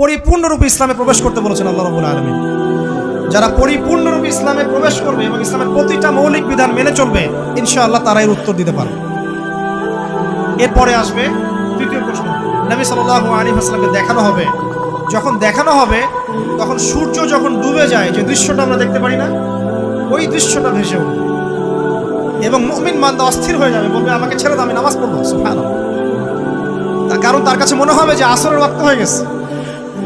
পরিপূর্ণরূপে ইসলামে প্রবেশ করতে বলেছেন আল্লাহ রবুল আলমী যারা পরিপূর্ণরূপে ইসলামে প্রবেশ করবে এবং ইসলামের প্রতিটা মৌলিক বিধান মেনে চলবে, ইনশাআল্লাহ তারা এর উত্তর দিতে পারবে এরপরে আসবে তৃতীয় প্রশ্ন। নবী সাল্লাল্লাহু আলাইহি ওয়াসাল্লামকে দেখানো হবে। যখন দেখানো হবে, তখন সূর্য যখন ডুবে যায়, যে দৃশ্যটা আমরা দেখতে পারি না, ওই দৃশ্যটা ভেসে উঠবে। এবং মুমিন মান্দা অস্থির হয়ে যাবে, বলবে, আমাকে ছেড়ে দাও, আমি নামাজ পড়ব। কারণ তার কাছে মনে হবে যে আসরের ওয়াক্ত হয়ে গেছে।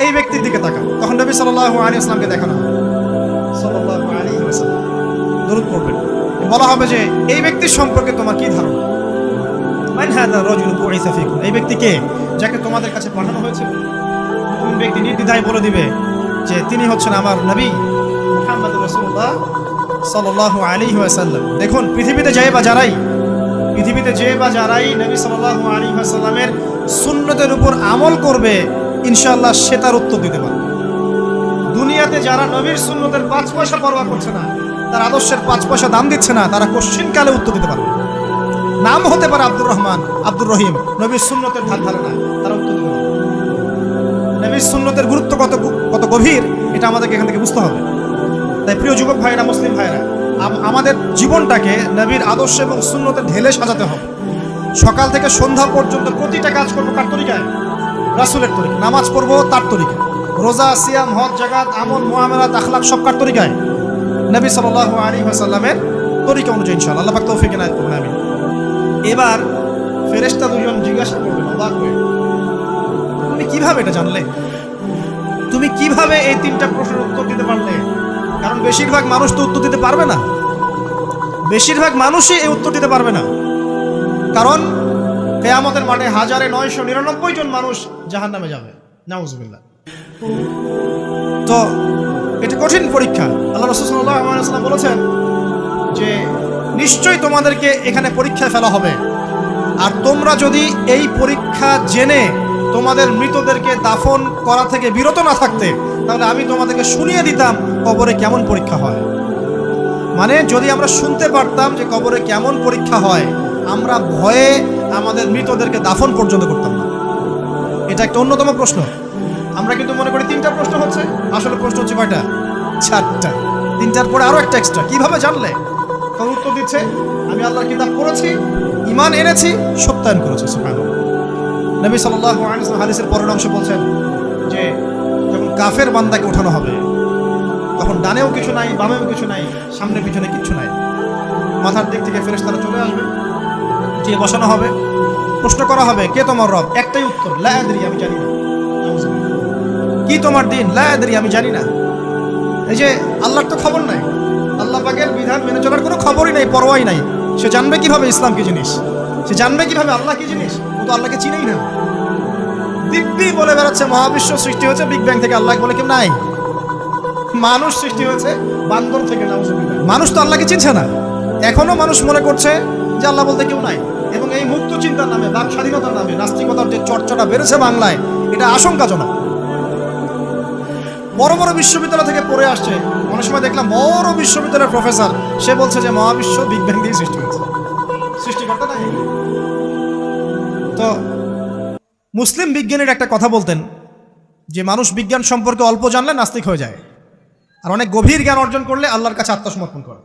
এই ব্যক্তির দিকে তাকাও। তখন নবী সাল্লাল্লাহু আলাইহি আসলামকে দেখানো হবে। আলাইহি ওয়াসাল্লাম। দরুদ পড়বেন। বলা হবে যে, এই ব্যক্তির সম্পর্কে তোমার কি ধারণা? এই ব্যক্তি কে? যাকে তোমাদের কাছে পাঠানো হয়েছে। ব্যক্তি নির্দ্বিধায় বলে দিবে যে, তিনি হচ্ছেন আমার নবী মুহাম্মদ রাসূলুল্লাহ সাল্লাল্লাহু আলাইহি ওয়াসাল্লাম। দেখুন, পৃথিবীতে যায় বা যারাই, পৃথিবীতে যে বা যারাই নবী সাল্লাল্লাহু আলাইহি ওয়াসাল্লামের সুন্নতের উপর আমল করবে ইনশাআল্লাহ সে তার উত্তর দিতে পারবে। দুনিয়াতে যারা নবীর সুন্নতের পাঁচ পয়সা পরোয়া করছে না, তার আদর্শের পাঁচ পয়সা দাম দিচ্ছে না, তারা কোশ্চিন কালে উত্তর দিতে পারবে। নাম হতে পারে আব্দুর রহমান, আব্দুর রহিম, নবীর সুন্নতের ধার ধারে না, তারা উত্তর দিতে নবীর সুন্নতের গুরুত্ব কত কত গভীর, এটা আমাদেরকে এখান থেকে বুঝতে হবে। তাই প্রিয় যুবক ভাইরা, মুসলিম ভাইরা আমাদের জীবনটাকে নবীর আদর্শ এবং সুন্নতে ঢেলে সাজাতে হবে। সকাল থেকে সন্ধ্যা পর্যন্ত প্রতিটা কাজ করব কার তরিকায়? রাসুলের তরিকা। নামাজ পড়ব তার তরিকা। রোজা, সিয়াম, হজ জাগাত আমল মোহামেলাত আখলাক সব কার তরিকায়। নবী সাল আলী আসাল্লামের তরিকা অনুযায়ী ইনশাল্লাহ আল্লাহ তৌফিক এনায়েত করবেন আমি এবার ফেরেশতা দুজন জিজ্ঞাসা করবেন, অবাক হয়ে, তুমি কীভাবে এটা জানলে? তুমি কীভাবে এই তিনটা প্রশ্নের উত্তর দিতে পারলে? কারণ বেশিরভাগ মানুষ তো উত্তর দিতে পারবে না। বেশিরভাগ মানুষই এই উত্তর দিতে পারবে না। কারণ কেয়ামতের মাঠে হাজারে নয়শো নিরানব্বই জন মানুষ জাহান নামে যাবে। নাউজুবিল্লাহ। তো, এটা কঠিন পরীক্ষা। আল্লাহ রসুল্লাহ বলেছেন যে, নিশ্চয়ই তোমাদেরকে এখানে পরীক্ষায় ফেলা হবে। আর তোমরা যদি এই পরীক্ষা জেনে তোমাদের মৃতদেরকে দাফন করা থেকে বিরত না থাকতে, তাহলে আমি তোমাদেরকে শুনিয়ে দিতাম কবরে কেমন পরীক্ষা হয়। মানে যদি আমরা শুনতে পারতাম যে কবরে কেমন পরীক্ষা হয়, আমরা ভয়ে আমাদের মৃতদেরকে দাফন পর্যন্ত করতাম না। এটা একটা অন্যতম প্রশ্ন। আমরা কিন্তু মনে করি তিনটা প্রশ্ন হচ্ছে। আসলে প্রশ্ন হচ্ছে কয়টা? চারটা। তিনটার পরে আরও একটা এক্সট্রা কীভাবে জানলে? তখন উত্তর দিচ্ছে, আমি আল্লাহর কিতাব পড়েছি ইমান এনেছি, সত্যায়ন করেছি, সুবহানাল্লাহ। নবী ওয়াসাল্লাম হাদিসের পরের অংশ বলছেন যে, যখন কাফের বান্দাকে ওঠানো হবে, তখন ডানেও কিছু নাই, বামেও কিছু নাই, সামনে পিছনে কিছু নাই। মাথার দিক থেকে ফেরেশতারা চলে আসবে দিয়ে বসানো হবে। প্রশ্ন করা হবে, কে তোমার রব? একটাই উত্তর, লা আদরি, আমি জানি না। কি তোমার দিন? লা আদরি, আমি জানি না। এই যে আল্লাহর তো খবর নাই। আল্লাহ পাকের বিধান মেনে চলার কোনো খবরই নাই, পরোয়াই নাই। সে জানবে কীভাবে ইসলাম কি জিনিস? সে জানবে কীভাবে আল্লাহ কি জিনিস? ও তো আল্লাহকে চিনেই না। দিব্যি বলে বেড়াচ্ছে, মহাবিশ্ব সৃষ্টি হয়েছে বিগ ব্যাং থেকে আল্লাহ বলে কেউ নাই। মানুষ সৃষ্টি হয়েছে, বান্দর থেকে। মানুষ তো আল্লাহকে চিনছে না। এখনও মানুষ মনে করছে যে আল্লাহ বলতে কেউ নাই। এবং এই মুক্ত চিন্তার নামে বাক স্বাধীনতার নামে, নাস্তিকতার যে চর্চাটা বেড়েছে বাংলায়, এটা আশঙ্কাজনক। বড় বড় বিশ্ববিদ্যালয় থেকে পড়ে আসছে, অনেক সময় দেখলাম বড় বিশ্ববিদ্যালয়ের প্রফেসর, সে বলছে যে মহাবিশ্ব বিগ ব্যাং দিয়ে সৃষ্টি হয়েছে। সৃষ্টিকর্তা নাই তো মুসলিম বিজ্ঞানীর একটা কথা বলতেন, যে মানুষ বিজ্ঞান সম্পর্কে অল্প জানলে নাস্তিক হয়ে যায়, আর অনেক গভীর জ্ঞান অর্জন করলে আল্লাহর কাছে আত্মসমর্পণ করে।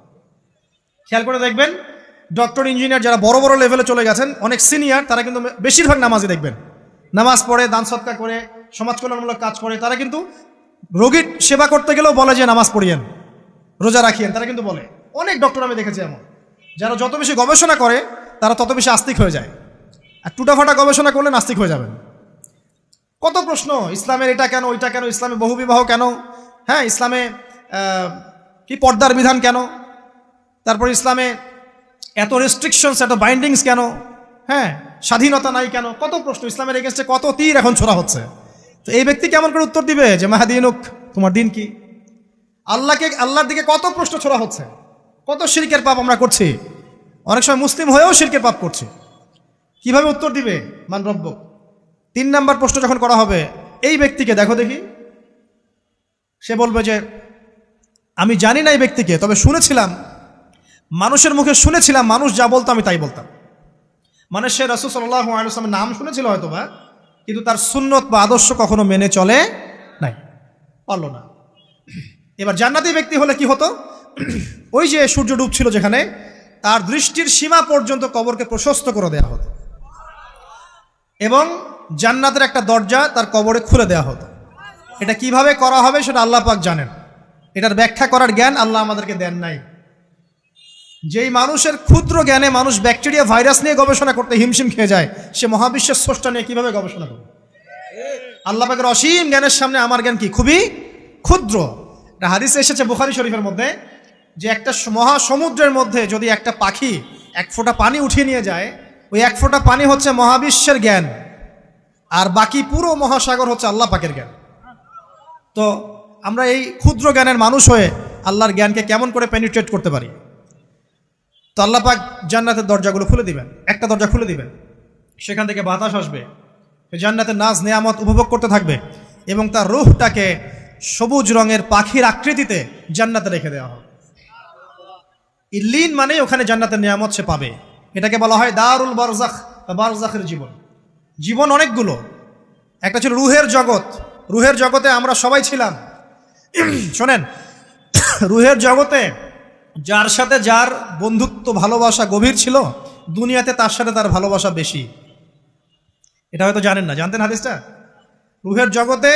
খেয়াল করে দেখবেন ডক্টর, ইঞ্জিনিয়ার যারা বড় বড় লেভেলে চলে গেছেন, অনেক সিনিয়র তারা কিন্তু বেশিরভাগ নামাজই দেখবেন। নামাজ পড়ে, দান সৎকার করে, সমাজ কল্যাণমূলক কাজ করে, তারা কিন্তু রোগীর সেবা করতে গেলেও বলে যে নামাজ পড়িয়েন, রোজা রাখিয়েন, তারা কিন্তু বলে। অনেক ডক্টর আমি দেখেছি এমন। যারা যত বেশি গবেষণা করে, তারা তত বেশি আস্তিক হয়ে যায়। আর টুটাফাটা গবেষণা করলে নাস্তিক হয়ে যাবেন। কত প্রশ্ন, ইসলামের এটা কেন, ওইটা কেন, ইসলামে বহুবিবাহ কেন? হ্যাঁ ইসলামে কি পর্দার বিধান কেন? তারপর ইসলামে এত রেস্ট্রিকশনস এত বাইন্ডিংস কেন? হ্যাঁ স্বাধীনতা নাই কেন? কত প্রশ্ন, ইসলামের এগেনস্টে কত তীর এখন ছোড়া হচ্ছে? তো এই ব্যক্তি কেমন করে উত্তর দিবে? যে, মাহাদিনুক, তোমার দিন কি? আল্লাহকে, আল্লাহর দিকে কত প্রশ্ন ছোড়া হচ্ছে? কত শিরকের পাপ আমরা করছি? অনেক সময় মুসলিম হয়েও শিরকের পাপ করছি। কীভাবে উত্তর দিবে? মান রব্য তিন নাম্বার প্রশ্ন যখন করা হবে, এই ব্যক্তিকে, দেখো দেখি। সে বলবে যে, আমি জানি না এই ব্যক্তিকে, তবে শুনেছিলাম মানুষের মুখে শুনেছিলাম, মানুষ যা বলতো আমি তাই বলতাম। মানে সে রসুল সাল্লাহ আলসালামের নাম শুনেছিল হয়তো বা, কিন্তু তার সুন্নত বা আদর্শ কখনো মেনে চলে নাই। পারল না। এবার জান্নাতি ব্যক্তি হলে কি হতো? ওই যে সূর্য ডুবছিল যেখানে, তার দৃষ্টির সীমা পর্যন্ত কবরকে প্রশস্ত করে দেওয়া হতো। এবং জান্নাতের একটা দরজা তার কবরে খুলে দেওয়া হতো। এটা কীভাবে করা হবে সেটা আল্লাহ পাক জানেন। এটার ব্যাখ্যা করার জ্ঞান আল্লাহ আমাদেরকে দেন নাই। যেই মানুষের ক্ষুদ্র জ্ঞানে মানুষ ব্যাকটেরিয়া, ভাইরাস নিয়ে গবেষণা করতে হিমশিম খেয়ে যায়, সে মহাবিশ্বের স্রষ্টা নিয়ে কীভাবে গবেষণা করবে? আল্লাহ পাকের অসীম জ্ঞানের সামনে আমার জ্ঞান কি? খুবই ক্ষুদ্র। হাদিসে এসেছে বুখারি শরীফের মধ্যে যে একটা মহাসমুদ্রের মধ্যে যদি একটা পাখি এক ফোঁটা পানি উঠিয়ে নিয়ে যায়, ওই এক ফোঁটা পানি হচ্ছে মহাবিশ্বের জ্ঞান, আর বাকি পুরো মহাসাগর হচ্ছে আল্লাহ পাকের জ্ঞান। তো আমরা এই ক্ষুদ্র জ্ঞানের মানুষ হয়ে আল্লাহর জ্ঞানকে কেমন করে পেনিট্রেট করতে পারি? তো আল্লাহ পাক জান্নাতের দরজাগুলো খুলে দিবেন। একটা দরজা খুলে দিবেন। সেখান থেকে বাতাস আসবে। জান্নাতের নাজ নেয়ামত উপভোগ করতে থাকবে এবং তার রুহটাকে সবুজ রঙের পাখির আকৃতিতে জান্নাতে রেখে দেওয়া হবে। ইল্লিন মানে ওখানে জান্নাতের নিয়ামত সে পাবে। এটাকে বলা হয় দারুল বারজাখ বা বারজাখের জীবন। জীবন অনেকগুলো। একটা ছিল রুহের জগৎ। রুহের জগতে আমরা সবাই ছিলাম। শোনেন, রুহের জগতে যার সাথে যার বন্ধুত্ব, ভালোবাসা গভীর ছিল, দুনিয়াতে তার সাথে তার ভালোবাসা বেশি। এটা হয়তো জানেন না। জানতেন হাদিসটা? রুহের জগতে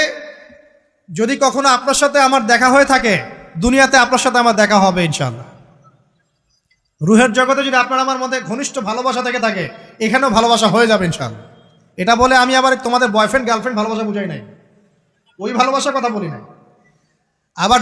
যদি কখনো আপনার সাথে আমার দেখা হয়ে থাকে, দুনিয়াতে আপনার সাথে আমার দেখা হবে ইনশাল্লাহ রুহের জগতে যদি আপনার আমার মধ্যে ঘনিষ্ঠ ভালোবাসা থেকে থাকে, এখানেও ভালোবাসা হয়ে যাবে ইনশাল্লাহ এটা বলে আমি আবার তোমাদের বয়ফ্রেন্ড গার্লফ্রেন্ড ভালোবাসা বুঝাই নাই। ওই ভালোবাসার কথা বলি নাই। আবার